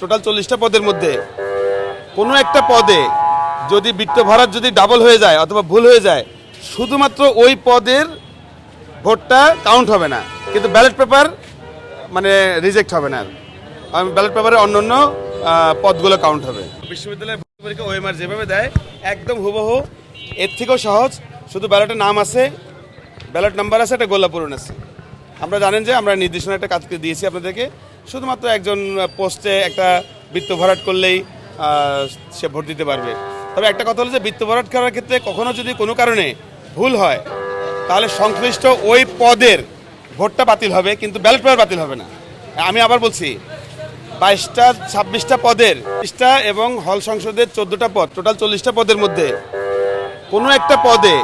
Total চল্লিশটা পদের মধ্যে। কোনো একটা পদে যদি বৃত্ত ভরাট যদি ডাবল হয়ে যায় অথবা ভুল হয়ে যায় শুধুমাত্র ওই পদের ভোটটা কাউন্ট হবে না। কিন্তু ব্যালট পেপার মানে রিজেক্ট হবে না ব্যালট পেপারে অন্য অন্য পদগুলো কাউন্ট হবে। বিশ্ববিদ্যালয়ের ভর্তি পরীক্ষা ওএমআর যেভাবে দেয় একদম হুবহু। এর থেকেও সহজ শুধু ব্যালটের নাম আছে ব্যালট নাম্বার আছে একটা গোল্লা পূরণ আছে। আমরা জানেন যে আমরা নির্দেশনা একটা কাজকে দিয়েছি আপনাদেরকে। শুধুমাত্র একজন পোস্টে একটা বৃত্ত ভরাট করলেই সে ভোট দিতে পারবে। তবে একটা কথা হলো যে, বৃত্ত ভরাট করার ক্ষেত্রে কখনো যদি কোনো কারণে ভুল হয়, তাহলে সংশ্লিষ্ট ওই পদের ভোটটা বাতিল হবে, কিন্তু ব্যালট পেপার বাতিল হবে না। আমি আবার বলছি, বাইশটা, ছাব্বিশটা পদের বিশটা এবং হল সংসদের চোদ্দোটা পদ, টোটাল চল্লিশটা পদের মধ্যে কোনো একটা পদে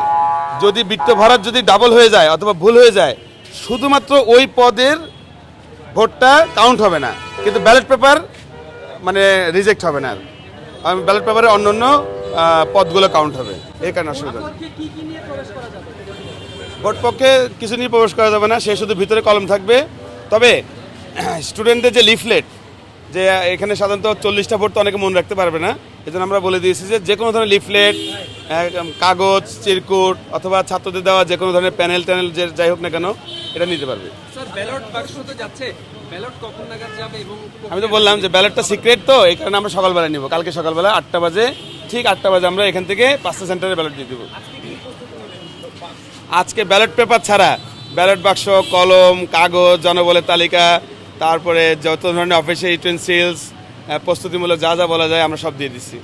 যদি বৃত্ত ভরাট যদি ডাবল হয়ে যায় অথবা ভুল হয়ে যায়, শুধুমাত্র ওই পদের ভোটটা কাউন্ট হবে না। কিন্তু ব্যালট পেপার মানে রিজেক্ট হবে না আর। ব্যালট পেপারে অন্য অন্য পদগুলো কাউন্ট হবে। এই কারণে অসুবিধা। ভোট পক্ষে কিছু নিয়ে প্রবেশ করা যাবে না সে শুধু ভিতরে কলম থাকবে। তবে স্টুডেন্টদের যে লিফলেট যে এখানে সাধারণত চল্লিশটা ভোট তো অনেকে মনে রাখতে পারবে না। এই জন্য আমরা বলে দিয়েছি যে যে কোনো ধরনের লিফলেট কাগজ চিরকুট অথবা ছাত্রদের দেওয়া যে কোনো ধরনের প্যানেল ট্যানেল যে যাই হোক না কেন এটা নিতে পারবে। আমি তো বললাম যে ব্যালটটা সিক্রেট তো এই কারণে আমরা সকালবেলা নিব। কালকে সকালবেলা আটটা বাজে ঠিক আটটা বাজে আমরা এখান থেকে পাঁচটা সেন্টারে ব্যালট দিয়ে দেবো। আজকে ব্যালট পেপার ছাড়া ব্যালট বাক্স কলম কাগজ জনবলের তালিকা তারপরে যত ধরনের অফিসিয়াল ইউটেন্সিলস প্রস্তুতিমূলক যা যা বলা যায় আমরা সব দিয়ে দিচ্ছি।